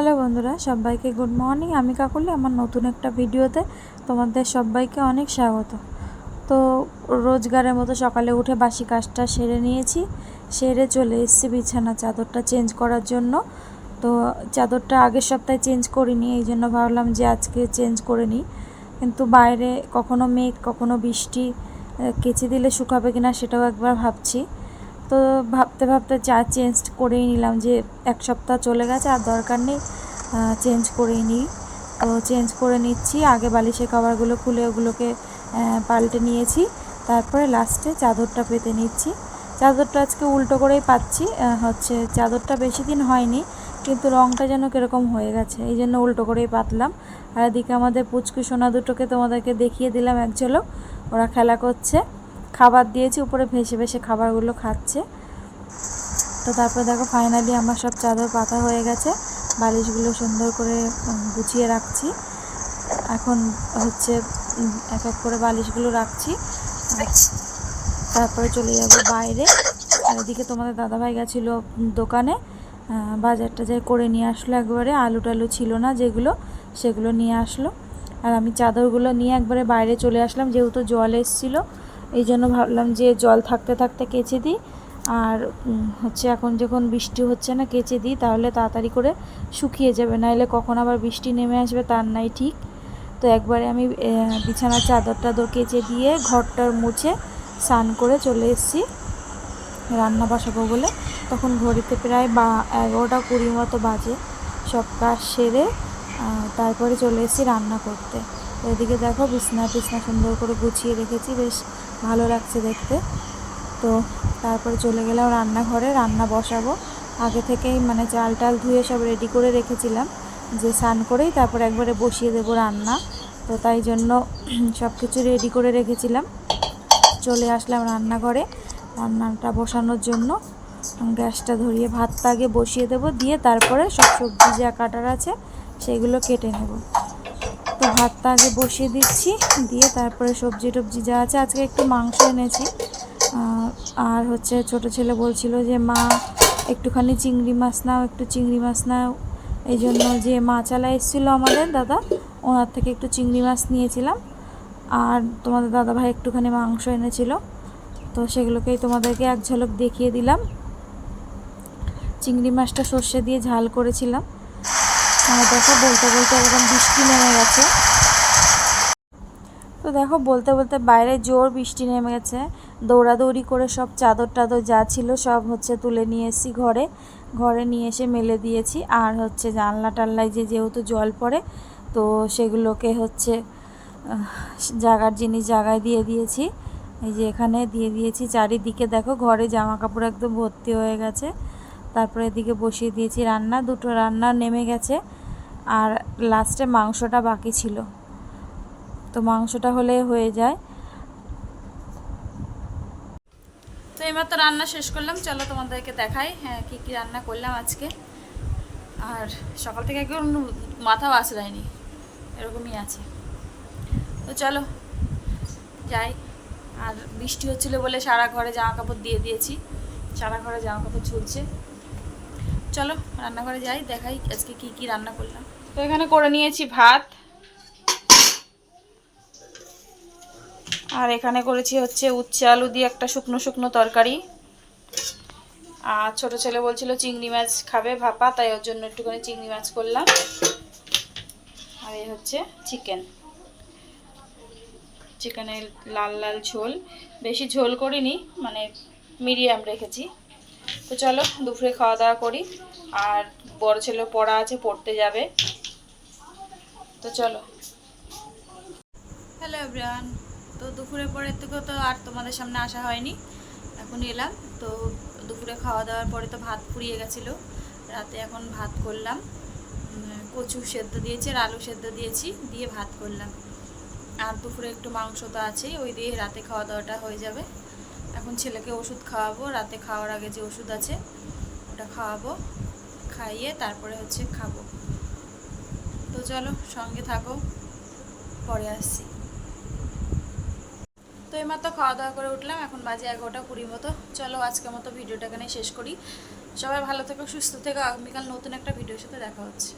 Hello বন্ধুরা, সবাইকে good morning. আমি কাকুলি, আমার নতুন একটা ভিডিওতে তোমাদের সবাইকে অনেক স্বাগত। তো রোজগারের মতো সকালে উঠে বাসি কাজটা সেরে নিয়েছি, সেরে চলে এসেছি বিছানা চাদরটা চেঞ্জ করার জন্য। তো চাদরটা আগের সপ্তাহে চেঞ্জ করিনি, এই জন্য ভাবলাম যে আজকে চেঞ্জ করে নিই। কিন্তু বাইরে কখনো মেঘ, কখনো বৃষ্টি কেচে দিলে শুকাবে কিনা সেটাও একবার ভাবছি। তো ভাবতে ভাবতে চা চেঞ্জ করেই নিলাম যে এক সপ্তাহ চলে গেছে, আর দরকার নেই চেঞ্জ করেই নিই। তো চেঞ্জ করে নিচ্ছি, আগে বালিশের কভারগুলো খুলে ওগুলোকে পাল্টে নিয়েছি, তারপরে লাস্টে চাদরটা পেতে নিচ্ছি। চাদরটা আজকে উল্টো করেই পাচ্ছি হচ্ছে চাদরটা বেশি দিন হয়নি, কিন্তু রঙটা যেন কীরকম হয়ে গেছে, এই জন্য উল্টো করেই পাতলাম। আর এদিকে আমাদের পুচকু সোনা দুটোকে তোমাদেরকে দেখিয়ে দিলাম, এক ঝলক, ওরা খেলা করছে। খাবার দিয়েছি, উপরে ভেসে ভেসে খাবারগুলো খাচ্ছে। তো তারপর দেখো ফাইনালি আমার সব চাদর পাতা হয়ে গেছে। বালিশগুলো সুন্দর করে গুছিয়ে রাখছি। এখন হচ্ছে এক এক করে বালিশগুলো রাখছি। তারপরে চলে যাব বাইরে। আর এদিকে তোমাদের দাদাভাই গেছিল দোকানে। বাজার টাজার করে নিয়ে আসলো একবারে। আলু টালু ছিল না যেগুলো, সেগুলো নিয়ে আসলো। আর আমি চাদরগুলো নিয়ে একবারে বাইরে চলে আসলাম। যেহেতু জল এসেছিল এই জন্য ভাবলাম যে জল থাকতে থাকতে কেচে দিই। আর হচ্ছে এখন যখন বৃষ্টি হচ্ছে না কেচে দিই, তাহলে তাড়াতাড়ি করে শুকিয়ে যাবে। নাহলে কখন আবার বৃষ্টি নেমে আসবে তার নাই ঠিক। তো একবারে আমি বিছানার চাদর টাদর কেচে দিয়ে ঘরটার মুছে স্নান করে চলে এসেছি রান্না বসাবো বলে। তখন ঘড়িতে প্রায় বা, এগারোটা কুড়ি মতো বাজে। সব কাজ সেরে তারপরে চলে এসেছি রান্না করতে। এদিকে দেখো বিছনা টিছনা সুন্দর করে গুছিয়ে রেখেছি, বেশ ভালো লাগছে দেখতে। তো তারপরে চলে গেলাম রান্নাঘরে, রান্না বসাবো। আগে থেকেই মানে চাল টাল ধুয়ে সব রেডি করে রেখেছিলাম, যে স্নান করেই তারপর একবারে বসিয়ে দেবো রান্না। তো তাই জন্য সব কিছু রেডি করে রেখেছিলাম। চলে আসলাম রান্নাঘরে, রান্নাটা বসানোর জন্য। গ্যাসটা ধরিয়ে ভাতটা আগে বসিয়ে দেবো, দিয়ে তারপরে সব সবজি যা কাটার আছে সেগুলো কেটে নেব। ভাতটা আগে বসিয়ে দিচ্ছি, দিয়ে তারপরে সবজি টবজি যা আছে, আজকে একটু মাংস এনেছি। আর হচ্ছে ছোট ছেলে বলছিল যে, মা, একটুখানি চিংড়ি মাছ নাও, একটু চিংড়ি মাছ নাও। এই জন্য যে মা মাছালা এসেছিল আমাদের দাদা, ওনার থেকে একটু চিংড়ি মাছ নিয়েছিলাম। আর তোমাদের দাদা ভাই একটুখানি মাংস এনেছিল, তো সেগুলোকেই তোমাদেরকে এক ঝলক দেখিয়ে দিলাম। চিংড়ি মাছটা সর্ষে দিয়ে ঝাল করেছিলাম। আর দেখো, বলতে বলতে এরকম বৃষ্টি নেমে গেছে। তো দেখো, বলতে বলতে বাইরে জোর বৃষ্টি নেমে গেছে। দৌড়াদৌড়ি করে সব চাদর টাদর যা ছিল সব হচ্ছে তুলে নিয়ে এসেছি ঘরে। ঘরে নিয়ে এসে মেলে দিয়েছি। আর হচ্ছে জানলা টাল্লায় যে যেহেতু জল পড়ে, তো সেগুলোকে হচ্ছে জাগার জিনিস জায়গায় দিয়ে দিয়েছি। এই যে এখানে দিয়ে দিয়েছি। চারিদিকে দেখো, ঘরে জামা কাপড় একদম ভর্তি হয়ে গেছে। তারপরে এদিকে বসিয়ে দিয়েছি রান্না। দুটো রান্না নেমে গেছে। আর লাস্টে মাংসটা বাকি ছিল। তো মাংসটা হলে হয়ে যায়। তো এইমাত্র রান্না শেষ করলাম চলো তোমাদেরকে দেখাই হ্যাঁ কী কী রান্না করলাম আজকে। আর সকাল থেকে একদম মাথাও আসলায়নি এরকমই আছে। তো চলো যাই। আর বৃষ্টি হচ্ছিল বলে সারা ঘরে জামা কাপড় দিয়ে দিয়েছি সারা ঘরে জামা কাপড় ঝুলছে। চলো রান্নাঘরে যাই দেখাই আজকে কি কি রান্না করলাম। তো এখানে করে নিয়েছি ভাত আর এখানে করেছি হচ্ছে উচ্ছে আলু দিয়ে একটা শুকনো শুকনো তরকারি। আর ছোট ছেলে বলছিল চিংড়ি মাছ খাবে ভাপা, তাই ওর জন্য একটুখানি চিংড়ি মাছ করলাম। আর এই হচ্ছে চিকেন। চিকেনের লাল লাল ঝোল। বেশি ঝোল করিনি মানে মিডিয়াম রেখেছি। তো চলো, দুপুরে খাওয়া দাওয়া করি। আর বড় ছেলে পড়া আছে, পড়তে যাবে। তো চলো। হ্যালো এভরিওয়ান তো দুপুরের পরের থেকে তো আর তোমাদের সামনে আসা হয়নি। এখন এলাম, তো দুপুরে খাওয়া দাওয়ার পরে তো ভাত পুড়িয়ে গেছিল। রাতে এখন ভাত করলাম কচু সেদ্ধ দিয়েছি, আর আলু সেদ্ধ দিয়েছি, দিয়ে ভাত করলাম। আর দুপুরে একটু মাংস তো আছেই, ওই দিয়ে রাতে খাওয়া দাওয়াটা হয়ে যাবে। এখন ছেলেকে ওষুধ খাওয়াবো, রাতে খাওয়ার আগে যে ওষুধ আছে, ওটা খাওয়াবো, খাইয়ে তারপরে হচ্ছে খাব। তো চলো সঙ্গে থাকো, পরে আসছি। তো এইমাত্র খাওয়া দাওয়া করে উঠলাম, এখন বাজে এগারোটা কুড়ি মতো। চলো আজকের মতো ভিডিওটা এখানে শেষ করি। সবাই ভালো থেকো, সুস্থ থেকো। আগামীকাল নতুন একটা ভিডিওর সাথে দেখা হচ্ছে।